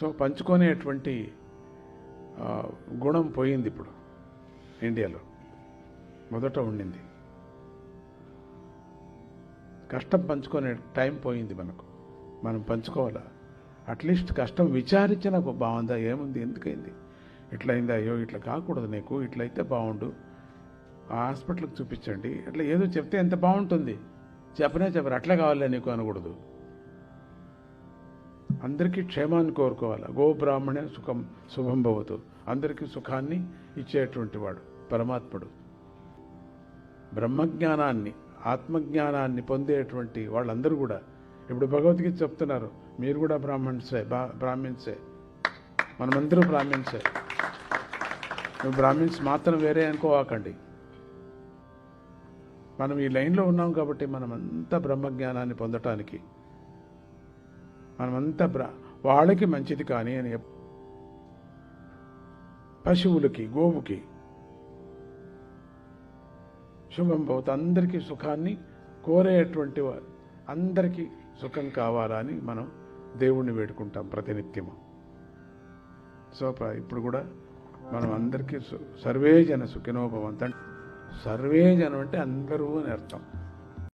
So పంచుకునేటువంటి గుణం పోయింది ఇప్పుడు ఇండియాలో. మొదట ఉండింది. కష్టం పంచుకునే టైం పోయింది మనకు. మనం పంచుకోవాలా? అట్లీస్ట్ కష్టం విచారించిన బాగుందా? ఏముంది? ఎందుకైంది? ఇట్లయిందా అయ్యో ఇట్లా కాకూడదు నీకు. ఇట్లయితే బాగుండు. ఆ హాస్పిటల్కి చూపించండి. అట్లా ఏదో చెప్తే ఎంత బాగుంటుంది? చెప్పనే చెప్పరు. అట్లా కావాలే నీకు అనకూడదు. అందరికీ క్షేమాన్ని కోరుకోవాలి. గోబ్రాహ్మణే సుఖం శుభం భవతు. అందరికీ సుఖాన్ని ఇచ్చేటువంటి వాడు పరమాత్ముడు. బ్రహ్మజ్ఞానాన్ని ఆత్మజ్ఞానాన్ని పొందేటువంటి వాళ్ళందరూ కూడా ఇప్పుడు భగవద్గీత చెప్తున్నారు. మీరు కూడా బ్రాహ్మణ్సే బా బ్రాహ్మిన్సే. మనమందరూ బ్రాహ్మిన్సే. నువ్వు బ్రాహ్మిన్స్ మాత్రం వేరే అనుకోవాకండి. మనం ఈ లైన్లో ఉన్నాం కాబట్టి మనమంతా బ్రహ్మజ్ఞానాన్ని పొందటానికి మనమంతా బ్ర వాళ్ళకి మంచిది కానీ అని పశువులకి గోవుకి శుభం భవతు అందరికీ సుఖాన్ని కోరేటువంటి వారు అందరికీ సుఖం కావాలని మనం దేవుణ్ణి వేడుకుంటాం ప్రతినిత్యము. సో ఇప్పుడు కూడా మనం అందరికీ సు- సర్వే జన సుఖినోభవంత సర్వే జనం అంటే అందరూ అని అర్థం.